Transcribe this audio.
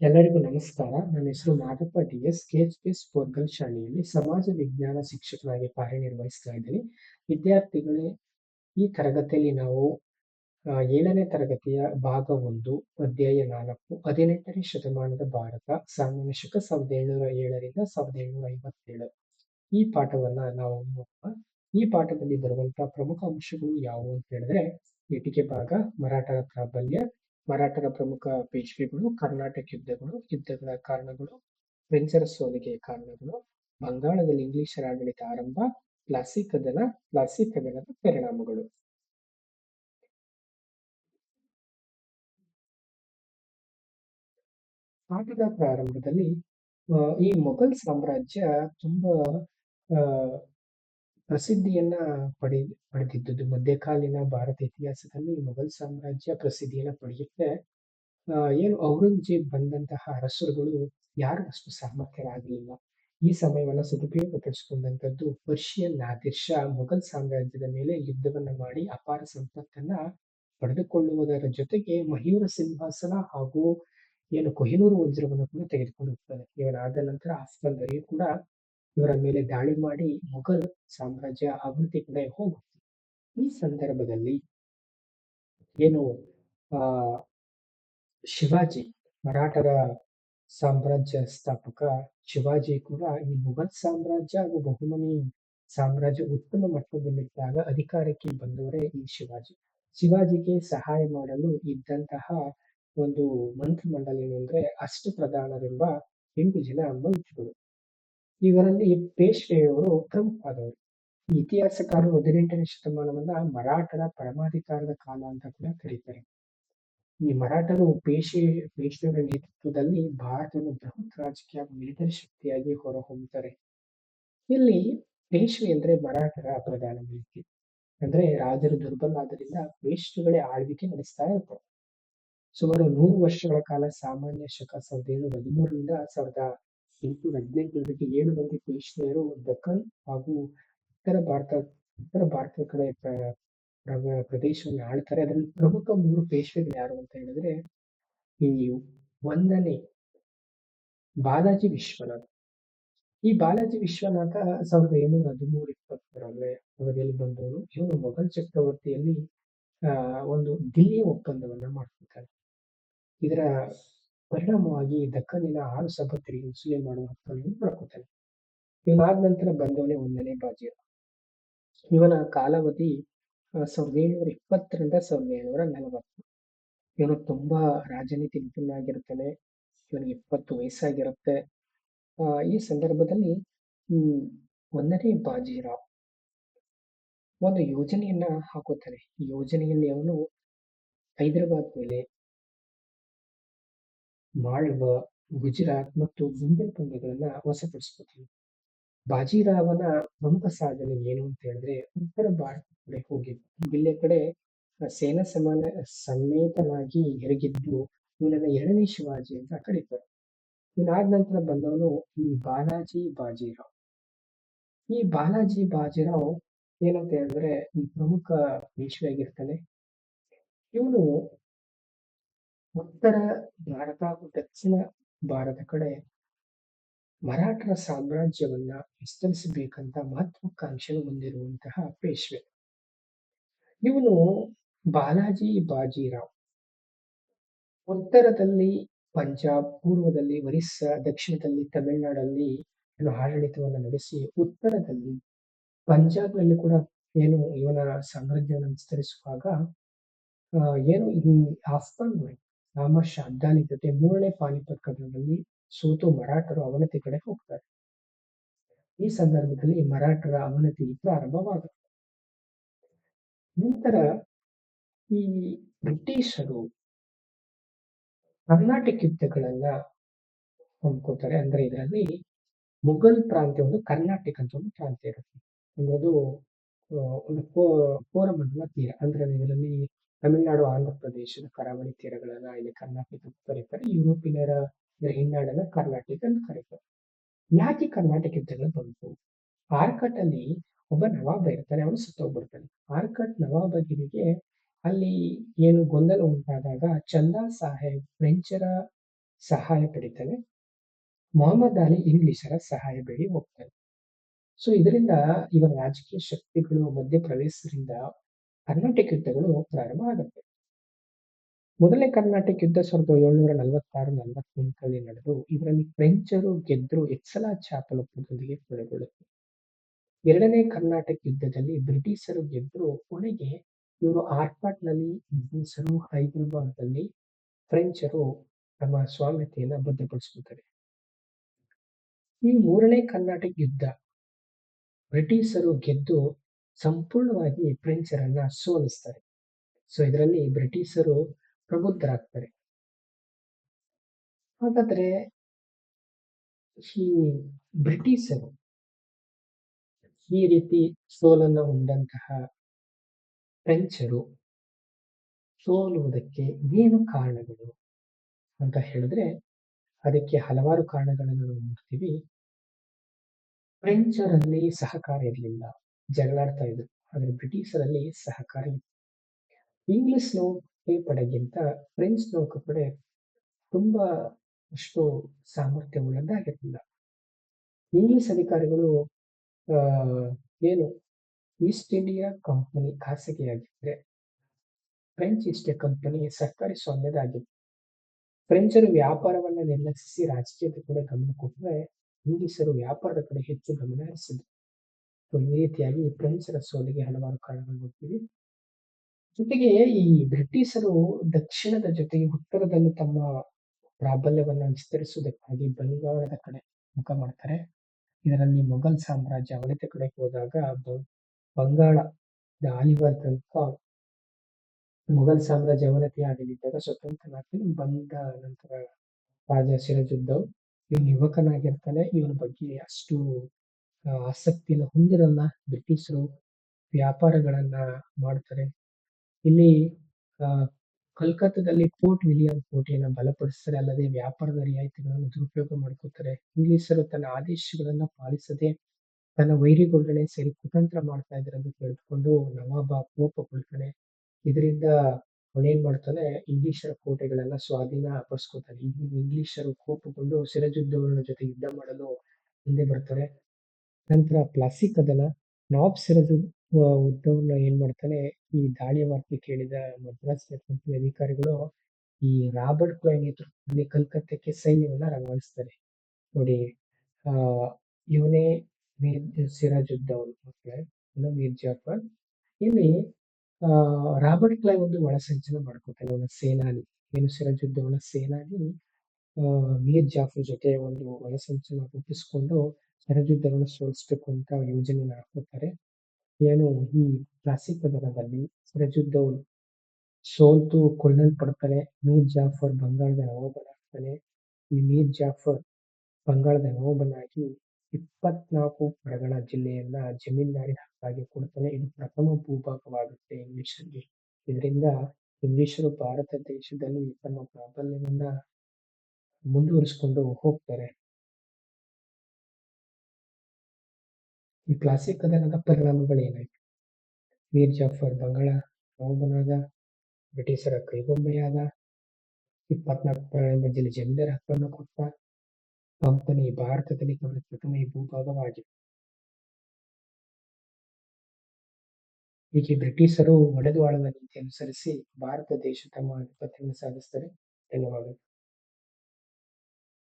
ಎಲ್ಲರಿಗೂ ನಮಸ್ಕಾರ. ನನ್ನ ಹೆಸರು Madappa D S K H ಸ್ಪೋರ್ಗಲ್ ಶಾಲೆಯಲ್ಲಿ ಸಮಾಜ ವಿಜ್ಞಾನ ಶಿಕ್ಷಕನಾಗಿ ಕಾರ್ಯನಿರ್ವಹಿಸ್ತಾ ಇದ್ದೀನಿ. ವಿದ್ಯಾರ್ಥಿಗಳೇ, ಈ ತರಗತಿಯಲ್ಲಿ ನಾವು ಏಳನೇ ತರಗತಿಯ ಭಾಗ ಒಂದು, ಅಧ್ಯಾಯ ನಾಲ್ಕು, ಹದಿನೆಂಟನೇ ಶತಮಾನದ ಭಾರತ, ಸಾಮಾನ್ಯ ಸಾವಿರದ ಏಳ್ನೂರ ಏಳರಿಂದ ಸಾವಿರದ ಏಳ್ನೂರ ಐವತ್ತೇಳು. ಈ ಪಾಠವನ್ನ ನಾವು ನೋಡೋಣ. ಈ ಪಾಠದಲ್ಲಿ ಬರುವಂತಹ ಪ್ರಮುಖ ಅಂಶಗಳು ಯಾವುವು ಅಂತ ಹೇಳಿದ್ರೆ ಇಟಿಕೆ ಭಾಗ ಮರಾಠರ ಪ್ರಾಬಲ್ಯ ಮರಾಠರ ಪ್ರಮುಖ ಪೇಶ್ವೆಗಳು ಕರ್ನಾಟಕ ಯುದ್ಧಗಳು, ಯುದ್ಧಗಳ ಕಾರಣಗಳು ಫ್ರೆಂಚರ ಸೋಲಿಗೆ ಕಾರಣಗಳು, ಬಂಗಾಳದಲ್ಲಿ ಇಂಗ್ಲಿಷರ ಆಡಳಿತ ಆರಂಭ, ಪ್ಲಾಸಿ ಕದನ, ಪ್ಲಾಸಿ ಕದನದ ಪರಿಣಾಮಗಳು. ಆಟದ ಪ್ರಾರಂಭದಲ್ಲಿ ಈ ಮೊಘಲ್ ಸಾಮ್ರಾಜ್ಯ ತುಂಬಾ ಪ್ರಸಿದ್ಧಿಯನ್ನ ಪಡೆ ಪಡೆದಿದ್ದುದು ಮಧ್ಯಕಾಲೀನ ಭಾರತ ಇತಿಹಾಸದಲ್ಲಿ ಮೊಘಲ್ ಸಾಮ್ರಾಜ್ಯ ಪ್ರಸಿದ್ಧಿಯನ್ನ ಪಡೆಯುತ್ತೆ. ಏನು ಔರಂಗಜೇಬ್ ಬಂದಂತಹ ಅರಸರುಗಳು ಯಾರು ಅಷ್ಟು ಸಾಮರ್ಥ್ಯರಾಗಲಿಲ್ಲ ಈ ಸಮಯವನ್ನ ಸದುಪಯೋಗ ಪಡಿಸಿಕೊಂಡಂತದ್ದು ಪರ್ಷಿಯನ್ ನಾದಿರ್ ಶಾ. ಮೊಘಲ್ ಸಾಮ್ರಾಜ್ಯದ ಮೇಲೆ ಯುದ್ಧವನ್ನ ಮಾಡಿ ಅಪಾರ ಸಂಪತ್ತನ್ನ ಪಡೆದುಕೊಳ್ಳುವುದರ ಜೊತೆಗೆ ಮಯೂರ ಸಿಂಹಾಸನ ಹಾಗೂ ಏನು ಕೊಹಿನೂರು ವಜ್ರವನ್ನು ಕೂಡ ತೆಗೆದುಕೊಂಡು ಹೋಗ್ತಾರೆ. ಇವನಾದ ನಂತರ ದೊರೆಯು ಕೂಡ ಇವರ ಮೇಲೆ ದಾಳಿ ಮಾಡಿ ಮೊಘಲ್ ಸಾಮ್ರಾಜ್ಯ ಅಭಿವೃದ್ಧಿ ಕಡೆ ಹೋಗುತ್ತೆ. ಈ ಸಂದರ್ಭದಲ್ಲಿ ಏನು, ಆ, ಶಿವಾಜಿ, ಮರಾಠರ ಸಾಮ್ರಾಜ್ಯ ಸ್ಥಾಪಕ ಶಿವಾಜಿ ಕೂಡ ಈ ಮೊಘಲ್ ಸಾಮ್ರಾಜ್ಯ ಹಾಗೂ ಬಹುಮನಿ ಸಾಮ್ರಾಜ್ಯ ಉತ್ತಮ ಮಟ್ಟದಲ್ಲಿದ್ದಾಗ ಅಧಿಕಾರಕ್ಕೆ ಬಂದವರೇ ಈ ಶಿವಾಜಿ. ಶಿವಾಜಿಗೆ ಸಹಾಯ ಮಾಡಲು ಇದ್ದಂತಹ ಒಂದು ಮಂತ್ರಿಮಂಡಲ ಏನು ಅಂದ್ರೆ ಅಷ್ಟು ಪ್ರಧಾನರೆಂಬ ಎಂಟು ಜನ ಮಂತ್ರಿಗಳು. ಇವರಲ್ಲಿ ಪೇಶ್ವೆಯವರು ಪ್ರಮುಖವಾದವರು ಇತಿಹಾಸಕಾರರು ಹದಿನೆಂಟನೇ ಶತಮಾನವನ್ನ ಮರಾಠರ ಪರಮಾಧಿಕಾರದ ಕಾಲ ಅಂತ ಕೂಡ ಕರೀತಾರೆ. ಈ ಮರಾಠರು ಪೇಶೆ ಪೇಶ್ವೆಯವರ ನೇತೃತ್ವದಲ್ಲಿ ಭಾರತವನ್ನು ಬೃಹತ್ ರಾಜಕೀಯ ಮಿಲಿಟರಿ ಶಕ್ತಿಯಾಗಿ ಹೊರಹೊಮ್ಮುತ್ತಾರೆ. ಇಲ್ಲಿ ಪೇಶ್ವೆ ಅಂದ್ರೆ ಮರಾಠರ ಪ್ರಧಾನ ಮಂತ್ರಿ. ಅಂದ್ರೆ ರಾಜರು ದುರ್ಬಲ ಆದ್ದರಿಂದ ಪೇಶ್ವೆಗಳೇ ಆಳ್ವಿಕೆ ನಡೆಸ್ತಾ ಇರ್ತಾರೆ. ಸುಮಾರು ನೂರು ವರ್ಷಗಳ ಕಾಲ ಸಾಮಾನ್ಯ ಶಕ ಸಾವಿರದ ಏಳ್ನೂರ ಹದಿಮೂರರಿಂದ ಸಾವಿರದ ಎಂಟುನೂರ ಹದಿನೆಂಟರವರೆಗೆ ಏಳು ಮಂದಿ ಪೇಶ್ವೆಯರು ದಕ್ಕನ್ ಹಾಗೂ ಉತ್ತರ ಭಾರತ ಉತ್ತರ ಭಾರತ ಕಡೆ ಪ್ರ- ಪ್ರ- ಪ್ರದೇಶವನ್ನು ಆಳ್ತಾರೆ. ಅದರಲ್ಲಿ ಪ್ರಮುಖ ಮೂರು ಪೇಶ್ವೆಗಳು ಯಾರು ಅಂತ ಹೇಳಿದ್ರೆ, ಈ ಒಂದನೇ ಬಾಲಾಜಿ ವಿಶ್ವನಾಥ್. ಈ ಬಾಲಾಜಿ ವಿಶ್ವನಾಥ ಸಾವಿರದ ಏಳ್ನೂರ ಹದಿಮೂರು ಇಪ್ಪತ್ತರಲ್ಲಿ ಅವಧಿಯಲ್ಲಿ ಬಂದವರು ಇವನು ಮೊಘಲ್ ಚಕ್ರವರ್ತಿಯಲ್ಲಿ ಒಂದು ದಿಲ್ಲಿಯ ಒಪ್ಪಂದವನ್ನ ಮಾಡ್ತಿದ್ದಾರೆ ಇದರ ಪರಿಣಾಮವಾಗಿ ದಕ್ಕನಿನ ಆರು ಸಭ್ಯತರಿಗೆ ಮುಸುಲೆ ಮಾಡುವ ಹಕ್ಕನ್ನು ಪಡ್ಕೋತಾನೆ. ಇವನಾದ ನಂತರ ಬಂದವನೇ ಒಂದನೇ ಬಾಜಿರಾವ್ ಇವನ ಕಾಲಾವಧಿ ಸಾವಿರದ ಏಳ್ನೂರ ಇಪ್ಪತ್ತರಿಂದ ಸಾವಿರದ ಏಳ್ನೂರ ನಲವತ್ತು. ಇವನು ತುಂಬಾ ರಾಜನೀತಿ ನಿಪುಣನಾಗಿರ್ತಾನೆ ಇವನಿಗೆ ಇಪ್ಪತ್ತು ವಯಸ್ಸಾಗಿರುತ್ತೆ. ಈ ಸಂದರ್ಭದಲ್ಲಿ ಒಂದನೇ ಬಾಜಿರಾವ್ ಒಂದು ಯೋಜನೆಯನ್ನ ಹಾಕುತ್ತಾನೆ ಈ ಯೋಜನೆಯಲ್ಲಿ ಅವನು ಹೈದರಾಬಾದ್ ಮೇಲೆ ಮಾಳ್ವ, ಗುಜರಾತ್ ಮತ್ತು ಬುಂದೇಲ್ಖಂಡಗಳನ್ನ ವಶಪಡಿಸ್ಕೊತಾನೆ ಬಾಜಿರಾವನ ಪ್ರಮುಖ ಸಾಧನೆ ಏನು ಅಂತ ಹೇಳಿದ್ರೆ ಉತ್ತರ ಭಾರತ ಕಡೆ ಹೋಗಿದ್ದು ಬಿಲ್ಲೆ ಕಡೆ ಸೇನಾ ಸಮಾನ, ಸಮೇತನಾಗಿ ಎರಗಿದ್ದು ಇವನನ್ನ ಎರಡನೇ ಶಿವಾಜಿ ಅಂತ ಕರೀತಾರೆ. ಇವನಾದ ನಂತರ ಬಂದವನು ಈ ಬಾಲಾಜಿ ಬಾಜಿರಾವ್. ಈ ಬಾಲಾಜಿ ಬಾಜಿರಾವ್ ಏನಂತ ಹೇಳಿದ್ರೆ ಈ ಪ್ರಮುಖ ಪೇಶ್ವೆಯಾಗಿರ್ತಾನೆ ಇವನು ಉತ್ತರ ಭಾರತ ಹಾಗೂ ದಕ್ಷಿಣ ಭಾರತ ಕಡೆ ಮರಾಠರ ಸಾಮ್ರಾಜ್ಯವನ್ನ ವಿಸ್ತರಿಸಬೇಕಂತ ಮಹತ್ವಾಕಾಂಕ್ಷೆ ಹೊಂದಿರುವಂತಹ ಪೇಶ್ವೆ. ಇವನು ಬಾಲಾಜಿ ಬಾಜಿರಾವ್. ಉತ್ತರದಲ್ಲಿ ಪಂಜಾಬ್, ಪೂರ್ವದಲ್ಲಿ ಒರಿಸ್ಸಾ, ದಕ್ಷಿಣದಲ್ಲಿ ತಮಿಳುನಾಡಲ್ಲಿ ಏನು ಆಡಳಿತವನ್ನು ನಡೆಸಿ ಉತ್ತರದಲ್ಲಿ ಪಂಜಾಬ್ನಲ್ಲಿ ಕೂಡ ಏನು ಇವನ ಸಾಮ್ರಾಜ್ಯವನ್ನು ವಿಸ್ತರಿಸುವಾಗ ಏನು ಈ ಆಫ್ಘನ್ ರಾಮ ಶಾ ಜೊತೆ ಮೂರನೇ ಪಾನಿಪತ್ ಕದನದಲ್ಲಿ ಸೋತು ಮರಾಠರು ಅವನತಿ ಕಡೆ ಹೋಗ್ತಾರೆ. ಈ ಸಂದರ್ಭದಲ್ಲಿ ಮರಾಠರ ಅವನತಿ ಪ್ರಾರಂಭವಾಗುತ್ತೆ. ನಂತರ ಈ ಬ್ರಿಟಿಷರು ಕರ್ನಾಟಕ ಯುದ್ಧಗಳನ್ನ ಹೊಂದ್ಕೋತಾರೆ ಅಂದ್ರೆ ಇದರಲ್ಲಿ ಮೊಘಲ್ ಪ್ರಾಂತ್ಯ ಒಂದು ಕರ್ನಾಟಕ ಅಂತ ಒಂದು ಪ್ರಾಂತ್ಯ ಇರುತ್ತೆ. ಅಂದ್ರೆ ಅದು ಕೋರಮಂಡಲ ತೀರ. ಅಂದ್ರೆ ಇದರಲ್ಲಿ ತಮಿಳುನಾಡು, ಆಂಧ್ರ ಪ್ರದೇಶದ ಕರಾವಳಿ ತೀರಗಳನ್ನ ಇಲ್ಲಿ ಕರ್ನಾಟಕ ಕರೀತಾರೆ ಯುರೋಪಿನರ ಹಿನ್ನಾಡನ್ನ ಕರ್ನಾಟಕ ಅಂತ ಕರೀತಾರೆ. ಯಾಕೆ ಕರ್ನಾಟಕ ಯುದ್ಧಗಳು ಬಂತು ಆರ್ಕಟ್ ಅಲ್ಲಿ ಒಬ್ಬ ನವಾಬ ಇರ್ತಾನೆ, ಅವನು ಸತ್ತೋಗ್ಬಿಡ್ತಾನೆ. ಆರ್ಕಟ್ ನವಾಬಗಿರಿಗೆ ಅಲ್ಲಿ ಏನು ಗೊಂದಲ ಉಂಟಾದಾಗ ಚಂದಾ ಸಾಹೇಬ್ ಫ್ರೆಂಚರ ಸಹಾಯ ಪಡಿತಾನೆ ಮೊಹಮ್ಮದ್ ಅಲಿ ಇಂಗ್ಲಿಷರ ಸಹಾಯ ಬೇಡಿ ಹೋಗ್ತಾನೆ ಸೊ ಇದರಿಂದ ಇವರ ರಾಜಕೀಯ ಶಕ್ತಿಗಳು ಮಧ್ಯ ಪ್ರವೇಶದಿಂದ ಕರ್ನಾಟಕ ಯುದ್ಧಗಳು ಪ್ರಾರಂಭ ಆಗುತ್ತೆ ಮೊದಲನೇ ಕರ್ನಾಟಕ ಯುದ್ಧ ಸಾವಿರದ ಏಳ್ನೂರ ನಲವತ್ತಾರು ನಲವತ್ತೆಂಟರಲ್ಲಿ ನಡೆದು, ಇದರಲ್ಲಿ ಫ್ರೆಂಚರು ಗೆದ್ದರು ಎಕ್ಸಲಾ ಚಾಪಲ್ ಒಪ್ಪಂದದೊಂದಿಗೆ ಕೊನೆಗೊಳ್ಳುತ್ತೆ. ಎರಡನೇ ಕರ್ನಾಟಕ ಯುದ್ಧದಲ್ಲಿ ಬ್ರಿಟಿಷರು ಗೆದ್ದರು ಕೊನೆಗೆ ಇವರು ಆರ್ಪಾಟ್ನಲ್ಲಿ, ಬ್ರಿಟಿಷರು ಹೈದರಾಬಾದ್ನಲ್ಲಿ ಫ್ರೆಂಚರು ತಮ್ಮ ಸ್ವಾಮ್ಯತೆಯನ್ನು ಭದ್ರಪಡಿಸುತ್ತಾರೆ ಈ ಮೂರನೇ ಕರ್ನಾಟಕ ಯುದ್ಧ, ಬ್ರಿಟಿಷರು ಗೆದ್ದು ಸಂಪೂರ್ಣವಾಗಿ ಫ್ರೆಂಚರನ್ನ ಸೋಲಿಸ್ತಾರೆ. ಸೊ ಇದರಲ್ಲಿ ಬ್ರಿಟಿಷರು ಪ್ರಬುದ್ಧರಾಗ್ತಾರೆ. ಹಾಗಾದ್ರೆ ಈ ಬ್ರಿಟಿಷರು ಈ ರೀತಿ ಸೋಲನ್ನ ಹೊಂದಂತಹ ಫ್ರೆಂಚರು ಸೋಲುವುದಕ್ಕೆ ಏನು ಕಾರಣಗಳು ಅಂತ ಹೇಳಿದ್ರೆ, ಅದಕ್ಕೆ ಹಲವಾರು ಕಾರಣಗಳನ್ನು ನೋಡ್ತೀವಿ. ಫ್ರೆಂಚರಲ್ಲಿ ಸಹಕಾರ ಇರಲಿಲ್ಲ. ಜಗಳಾಡ್ತಾ ಇದ್ರು. ಆದರೆ ಬ್ರಿಟಿಷರಲ್ಲಿ ಸಹಕಾರ ಇತ್ತು. ಇಂಗ್ಲಿಷ್ ನೌಕಾಪಡೆಗಿಂತ ಫ್ರೆಂಚ್ ನೌಕಾಪಡೆ ತುಂಬಾ ಅಷ್ಟು ಸಾಮರ್ಥ್ಯ ಉಳ್ಳದ್ದಾಗಿರಲಿಲ್ಲ. ಇಂಗ್ಲಿಷ್ ಅಧಿಕಾರಿಗಳು ಏನು ಈಸ್ಟ್ ಇಂಡಿಯಾ ಕಂಪನಿ ಖಾಸಗಿಯಾಗಿದ್ದರೆ ಫ್ರೆಂಚ್ ಈಸ್ಟ್ ಕಂಪನಿ ಸರ್ಕಾರಿ ಸ್ವಾಮ್ಯದಾಗಿತ್ತು. ಫ್ರೆಂಚರು ವ್ಯಾಪಾರವನ್ನ ನಿರ್ಲಕ್ಷಿಸಿ ರಾಜಕೀಯದ ಕಡೆ ಗಮನ ಕೊಟ್ಟರೆ ಇಂಗ್ಲಿಷರು ವ್ಯಾಪಾರದ ಕಡೆ ಹೆಚ್ಚು ಗಮನ ಹರಿಸಿದ್ರು. ಈ ರೀತಿಯಾಗಿ ಫ್ರೆಂಚರ ಸೋಲಿಗೆ ಹಲವಾರು ಕಾರಣಗಳು ನೋಡ್ತೀವಿ. ಜೊತೆಗೆ ಈ ಬ್ರಿಟಿಷರು ದಕ್ಷಿಣದ ಜೊತೆಗೆ ಉತ್ತರದಲ್ಲಿ ತಮ್ಮ ಪ್ರಾಬಲ್ಯವನ್ನು ವಿಸ್ತರಿಸುವುದಕ್ಕಾಗಿ ಬಂಗಾಳದ ಕಡೆ ಮುಖ ಮಾಡ್ತಾರೆ. ಇದರಲ್ಲಿ ಮೊಘಲ್ ಸಾಮ್ರಾಜ್ಯ ಅವಳಿತ ಕಡೆ ಹೋದಾಗ ಬಂಗಾಳ ಆಲಿವರ್ ತನಕ ಮೊಘಲ್ ಸಾಮ್ರಾಜ್ಯ ಅವನತಿ ಆಗಲಿದ್ದಾಗ ಸ್ವತಂತ್ರನಾಗ್ತಾನೆ ಬಂದ ನಂತರ ರಾಜ ಸಿರಜುದ್ದವ್ ಇವನು ಯುವಕನಾಗಿರ್ತಾನೆ. ಇವನ ಬಗ್ಗೆ ಅಷ್ಟು ಆಸಕ್ತಿಯನ್ನು ಹೊಂದಿರಲ್ಲ ಬ್ರಿಟಿಷರು ವ್ಯಾಪಾರಗಳನ್ನ ಮಾಡ್ತಾರೆ. ಇಲ್ಲಿ ಕಲ್ಕತ್ತಾದಲ್ಲಿ ಫೋರ್ಟ್ ವಿಲಿಯಂ ಕೋಟೆಯನ್ನು ಬಲಪಡಿಸ್ತಾರೆ. ಅಲ್ಲದೆ ವ್ಯಾಪಾರದ ರಿಯಾಯಿತಿಗಳನ್ನು ದುರುಪಯೋಗ ಮಾಡ್ಕೋತಾರೆ. ಇಂಗ್ಲಿಷರು ತನ್ನ ಆದೇಶಗಳನ್ನ ಪಾಲಿಸದೆ ತನ್ನ ವೈರಿಗಳನ್ನೇ ಸೇರಿ ಕುತಂತ್ರ ಮಾಡ್ತಾ ಇದ್ದಾರೆ ಅಂತ ತಿಳಿದುಕೊಂಡು ನವಾಬ ಕೋಪಗೊಳ್ತಾನೆ ಇದರಿಂದ ಅವನೇನ್ ಮಾಡ್ತಾನೆ? ಇಂಗ್ಲಿಷರ ಕೋಟೆಗಳನ್ನ ಸ್ವಾಧೀನ ಪಡಿಸ್ಕೋತಾನೆ ಇಂಗ್ಲಿಷರು ಕೋಪಗೊಂಡು ಸಿರಜುದ್ದವರ ಜೊತೆ ಯುದ್ಧ ಮಾಡಲು ಮುಂದೆ ಬರ್ತಾರೆ. ನಂತರ ಪ್ಲಾಸ್ಟಿಕ್ ಅದನ್ನ ನಾಬ್ಸ್ ಇರೋದು ಉದ್ದವನ್ನ ಏನ್ ಮಾಡ್ತಾನೆ, ಈ ದಾಳಿಯ ವಾರ್ತೆ ಕೇಳಿದ ಮದ್ರಾಸ್ ಕಂಪನಿ ಅಧಿಕಾರಿಗಳು ಈ ರಾಬರ್ಟ್ ಕ್ಲೈನ್ ನೇತೃತ್ವದಲ್ಲಿ ಕಲ್ಕತ್ತಕ್ಕೆ ಸೈನ್ಯವನ್ನ ರವಾನಿಸ್ತಾರೆ. ನೋಡಿ, ಆ, ಇವನೇ ಮೀರ್ ಸಿರಾಜುದ್ದೌಲ್ ಓಕೆ ಮೀರ್ ಜಾಫರ್. ಇಲ್ಲಿ, ಆ, ರಾಬರ್ಟ್ ಕ್ಲೈನ್ ಒಂದು ಒಳಸಂಚನ ಮಾಡ್ಕೊತಾನೆ, ಅವನ ಸೇನಾನಿ. ಏನು ಸಿರಾಜುದ್ದೌಲನ ಸೇನಾನಿ? ಆ, ಮೀರ್ ಜಾಫರ್ ಜೊತೆ ಒಂದು ಒಳಸಂಚನ ರೂಪಿಸ್ಕೊಂಡು ಸಿರಾಜುದ್ದೌಲನ ಸೋಲಿಸ್ಬೇಕು ಅಂತ ಯೋಜನೆ ಹಾಕೋತಾರೆ ಏನು ಈ ಕ್ಲಾಸಿಕ್ ಪದರದಲ್ಲಿ ಸಿರಾಜುದ್ದೌಲ್ ಸೋಲ್ತು ಕೊಲ್ಲಲ್ಪಡ್ತಾನೆ. ಮೀರ್ ಜಾಫರ್ ಬಂಗಾಳದ ನವಾಬನಾಗ್ತಾನೆ ಈ ಮೀರ್ ಜಾಫರ್ ಬಂಗಾಳದ ನವಾಬನಾಗಿ ಇಪ್ಪತ್ನಾಲ್ಕು ಪರಗಣ ಜಿಲ್ಲೆಯನ್ನ ಜಮೀನ್ದಾರಿ ಹಕ್ಕಾಗಿ ಕೊಡ್ತಾನೆ. ಇದು ಪ್ರಥಮ ಭೂಭಾಗವಾಗುತ್ತೆ ಇಂಗ್ಲಿಷರಿಗೆ ಇದರಿಂದ ಇಂಗ್ಲಿಷರು ಭಾರತ ದೇಶದಲ್ಲಿ ತಮ್ಮ ಪ್ರಾಬಲ್ಯವನ್ನ ಮುಂದುವರಿಸಿಕೊಂಡು ಹೋಗ್ತಾರೆ. ಈ ಕ್ಲಾಸಿಕ್ ಕದನದ ಪರಿಣಾಮಗಳೇನಾಯಿತು ಮೀರ್ ಜಾಫರ್ ಬಂಗಾಳ ನೋಬನಾದ ಬ್ರಿಟಿಷರ ಕೈಗೊಂಬೆಯಾದ, ಇಪ್ಪತ್ನಾಲ್ಕು ಪರಗಣ ಜಿಲ್ಲೆ ಜಮೀನ್ದಾರಿ ಹಕ್ಕನ್ನು ಕೊಟ್ಟ ಕಂಪನಿ ಭಾರತದಲ್ಲಿ ಕಂಡ ಪ್ರಥಮ ಈ ಭೂಭಾಗವಾಗಿದೆ. ಹೀಗೆ ಬ್ರಿಟಿಷರು ಒಡೆದು ಆಳದ ನೀತಿ ಅನುಸರಿಸಿ ಭಾರತ ದೇಶ ತಮ್ಮ ಅಧಿಪತ್ಯವನ್ನು ಸಾಧಿಸ್ತಾರೆ ಧನ್ಯವಾದಗಳು.